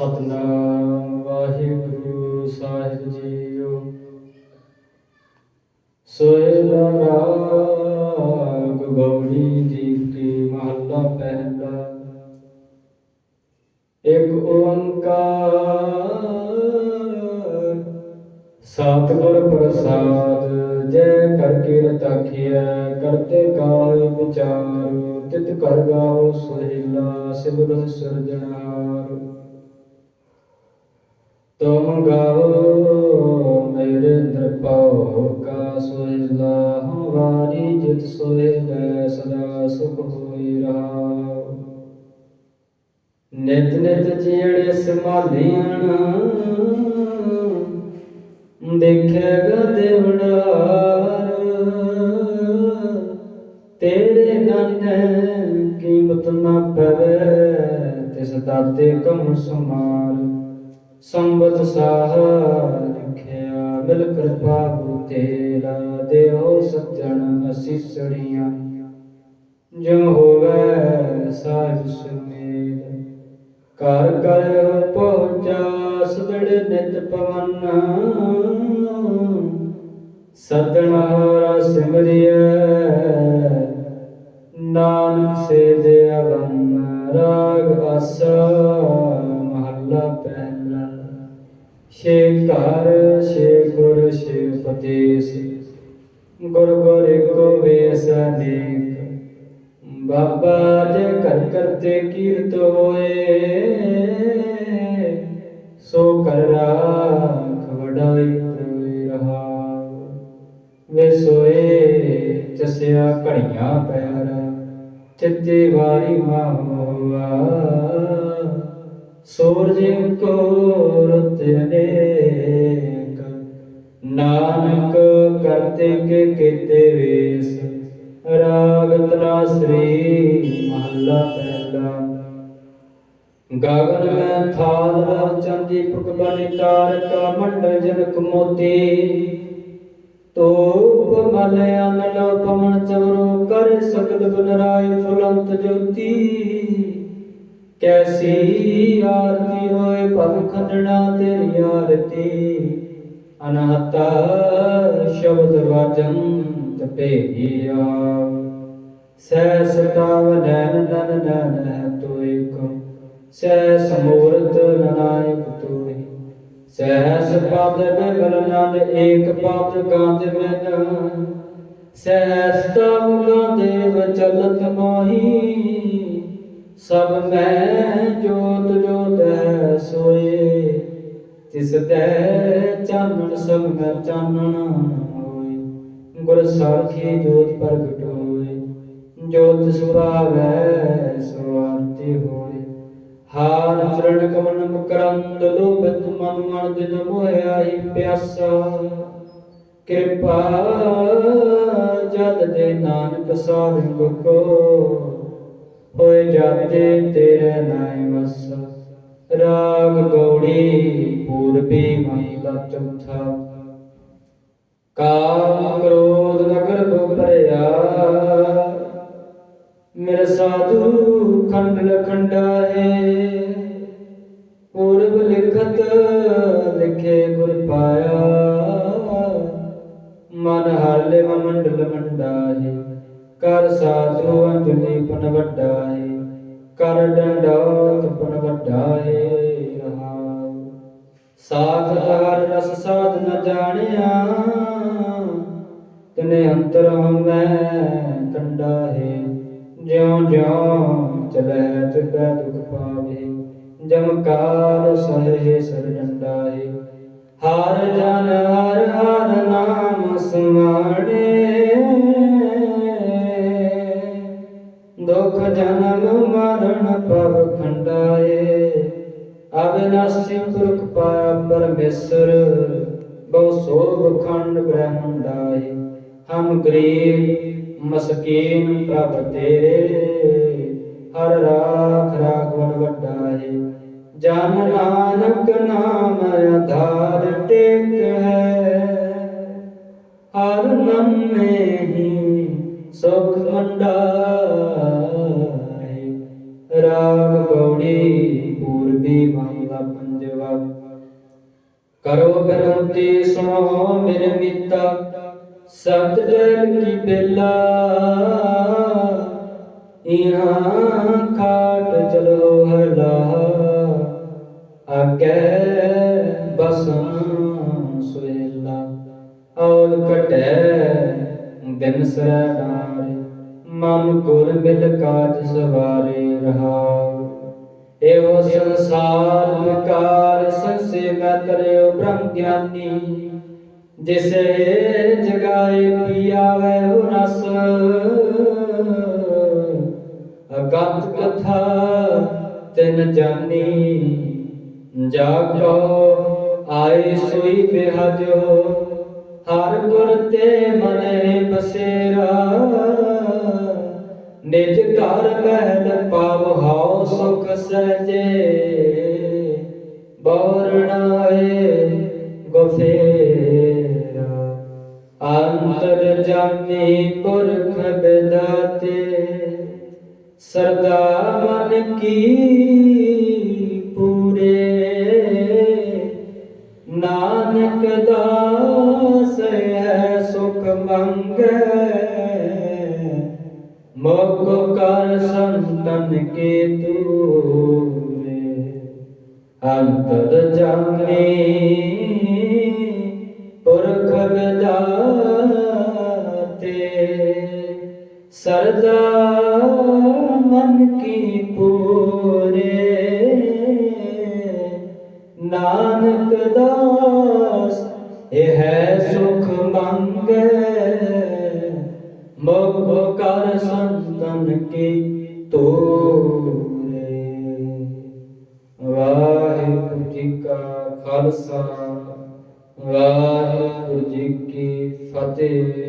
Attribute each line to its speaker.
Speaker 1: ਸਤਨਾਮ ਵਾਹਿਗੁਰੂ ਸਾਹਿਬ ਜੀਓ। ਸੋਹਿਲਾ ਰਾਗ ਗੌੜੀ ਜੀ ਕੀ ਮਹੱਲਾ ਪਹਿਲਾ ਇੱਕ ਓੰਕਾਰ, ਸਤਿਗੁਰ ਪ੍ਰਸਾਦ, ਜੈ ਕਰ ਕੀਰਤ ਆਖੀਐ ਕਰਤੇ ਕਾਲ ਵਿਚਾਰ, ਤਿਤ ਕਰ ਗਾਓ ਸੋਹਿਲਾ, ਸਿਮਰਨ ਸਿਰਜਣਹਾਰ। ਤੁਮ ਗਾਓ ਮੇਰੇ ਨਿਰਭਉ ਕਾ ਸੋਹਿਲਾ ਹਮਾਰੀ ਜਿਤ ਸੋਹਿਲਾ ਸਦਾ ਸੁਖ ਹੋਈ ਰਹਾਉ। ਨਿਤ ਨਿਤ ਜਿਹੜੇ ਸੰਭਾਲੀਆਂ ਦੇਖੇਗਾ ਦੇਵੜਾਰ ਤੇਰੇ ਨਨ ਕੀਮਤ ਨਾ ਪਵੇ, ਤਿਸ ਦਾਤੇ ਕਮ ਸਮਾਰ। ਸੰਬਤ ਸਾਹ ਲਿਖਿਆ, ਮਿਲ ਕਿਰਪਾ ਗੁਰੂ ਤੇਰਾ ਦੇਹੋ ਸੱਜਣ ਅਸੀਸੜੀਆਂ ਜੋ ਹੋਵੇ ਸਾਹਿਬ ਸੁਮੇਲ ਕਰ ਕਰ ਪਹੁੰਚਾ ਸਦੜ ਨਿਤ ਪਵਨ। ਸਦਣਾ ਸਿਮਰਿਐ, ਨਾਨਕ ਸੇ ਦੇ ਅਵਨ ਰਾਗ ਆਸਾ ਮਹੱਲਾ ਛੇ ਘਰ, ਛੇ ਗੁਰ, ਛੇ ਪਤੇਸ ਗੁਰ ਗੁਰ ਏਕੋ ਵੇਸ ਅਨੇਕ। ਬਾਬਾ ਜੇ ਕਰ ਕਰਤੇ ਕੀਰਤ ਹੋਏ, ਸੋ ਕਰ ਰਾਖ ਵਡਾਈ ਹੋਈ ਰਹਾ ਵੇ ਸੋਏ ਚਸਿਆ ਘੜੀਆਂ ਪਿਆਰਾ ਚਿੱਤੇ ਵਾਰੀ ਮਾਵਾ ਸੂਰਜ ਕੋ ਰਤ ਅਨੇਕ, ਨਾਨਕ ਕਰਤੇ ਕੀਤੇ ਵੇਸ ਰਾਗ ਤਨਾ ਸ੍ਰੀ ਮਹੱਲਾ ਪਹਿਲਾ। ਗਗਨ ਮੈਂ ਥਾਲ ਰਾ ਚੰਦੀ ਪੁਕ ਬਨਿ ਮੰਡਲ ਜਨਕ ਮੋਤੀ ਤੋਪ ਮਲ ਅਨਲ ਪਵਨ ਚਵਰੋ ਕਰ ਸਕਦ ਬਨਰਾਏ ਫੁਲੰਤ ਜੋਤੀ। ਕੈਸੀ ਆਰਤੀ ਹੋਏ ਭਵ ਖੰਡਣਾ ਤੇਰੀ ਆਰਤੀ? ਅਨਹਤਾ ਸ਼ਬਦ ਵਾਜੰਤ ਭੇਜਿਆ ਸਹਿ ਸਤਾਵ ਨੈਨ ਨਨ ਨਨ ਤੋਇ ਕੋ ਸਹਿ ਸਮੂਰਤ ਨਨਾਇਕ ਤੋਇ ਸਹਿਸ ਪਦ ਬਿਗਲ ਨੰਦ ਏਕ ਪਦ ਗਾਂਧ ਮੈਨ। ਸਹਿਸ ਤਮ ਗਾਂਧੇਵ ਚਲਤ ਮੋਹੀ। ਸਭ ਮੈਂ ਜੋਤ ਜੋਤ ਹੈ ਸੋਏ। ਤਿਸ ਤੈ ਚਾਨਣ, ਸਭ ਮੈਂ ਚਾਨਣ ਹੋਏ। ਗੁਰ ਸਾਖੀ ਜੋਤ ਪ੍ਰਗਟ ਹੋਏ। ਜੋਤ ਸੁਭਾਵੈ ਸਵਾਰਤੀ ਹੋਏ। ਹਾਰ ਚਰਨ ਕਮਨ ਮੁਕਰੰਦ, ਲੋਭਤ ਮਨ ਮਨ ਦਿਨ ਮੋਹਿਆ ਹੀ ਪਿਆਸਾ। ਕਿਰਪਾ ਜਲ ਦੇ ਨਾਨਕ ਸਾਰਿੰਗ ਕੋ ਹੋਏ ਜਾਤੇ ਤੇਰੇ ਨਾਮ ਵਸ। ਰਾਗ ਗੌੜੀ ਪੂਰਬੀ ਮਹਲਾ ਚੌਥਾ। ਕਾਮ ਕ੍ਰੋਧ ਨਗਰ ਕੋ ਭਰਿਆ ਮੇਰਾ ਸਾਧੂ ਖੰਡ ਲਖੰਡਾ ਹੈ। ਪੂਰਬ ਲਿਖਤ ਕਰ ਡੰਡੋਤ ਪਨ ਵੱਡਾ ਹੈ ਰਹਾਉ ਸਾਖ ਹਰ ਰਸ ਸਾਧ ਨ ਜਾਣਿਆ, ਤਨੇ ਅੰਤਰ ਮੈਂ ਕੰਡਾ ਹੈ ਜਿਉ ਜਿਉ ਚਲੈ ਤਿਬੈ ਦੁਖ ਪਾਵੇ, ਜਮ ਕਾਲ ਸਹੇ ਸਰ ਡੰਡਾ ਹੈ ਹਰ ਜਨ ਹਰ ਹਰ ਨਾਮ ਸੁਮਾਣੇ। ਦੁਖ ਜਨਮ ਮਰਨ ਭਵ ਖੰਡਾਏ ਅਬਿਨਾਸੀ ਪੁਰਖ ਪਾਇਆ ਪਰਮੇਸ਼ਰ, ਬਹੁ ਸੋਭ ਖੰਡ ਬ੍ਰਹਮੰਡਾਏ ਹਮ ਗਰੀਬ ਮਸਕੀਨ ਪ੍ਰਭ ਤੇਰੇ, ਹਰ ਰਾਖ ਰਾਖਵਨ ਵੱਡਾਏ। ਜਨ ਨਾਨਕ ਨਾਮ ਆਧਾਰ ਟੇਕ ਹੈ, ਹਰ ਨਮੇ ਹੀ ਸੁਖ ਮੰਡਾਏ। ਰਾਗ ਗੌੜੀ ਪੂਰਬੀ ਮੰਗਾ ਪੰਜਵਾ। ਕਰੋ ਬੇਨਤੀ ਸੁਣੋ ਮੇਰੇ ਮੀਤਾ ਸਤ ਜਲ ਕੀ ਬੇਲਾ। ਇਹਾਂ ਖਾਟ ਚਲੋ ਹਲਾ। ਆਗੇ ਬਸੰ ਸੁਏਲਾ ਔਲ ਕਟੈ ਦਿਨ ਸਰਨਾਰੇ ਮਨ ਗੁਰ ਮਿਲ ਕਾਜ ਸਵਾਰੇ ਰਹਾਉ ਇਹੋ ਸੰਸਾਰ ਵਿਕਾਰ ਸੰਸੇ ਮੈਂ ਤਰਿਓ ਬ੍ਰਹਮ ਗਿਆਨੀ। ਜਿਸੇ ਜਗਾਏ ਪੀਆਵੇ ਹੋ ਰਸ ਅਗੰਤ ਕਥਾ ਤਿਨ ਜਾਨੀ। ਜਾ ਕੋ ਆਏ ਸੋਈ ਬਿਹਜੋ ਹਰ ਗੁਰ ਤੇ ਮਨੇ ਬਸੇਰਾ। ਨਿਜ ਘਰ ਮਹਿਲ ਪਾਵ ਸੁਖ ਸਜੇ ਬੋਰਣਾਏ ਗੁਫੇਰਾ, ਅੰਤਰ ਜਾਮੀ ਪੁਰਖ ਬਿਦਾਤੇ। ਸਰਦਾ ਮਨ ਕੀ ਅੰਤਰ ਜਾਮੇ ਪੁਰਖ ਵਿਦਾਤੇ ਸਰਦਾ ਮਨ ਕੀ ਪੂਰੇ। ਨਾਨਕ ਦਾਸ, ਇਹ ਹੈ ਸੁਖ ਮੰਗੈ। ਮੁਖ ਕਰ ਸੰਤਨ ਕੀ bastante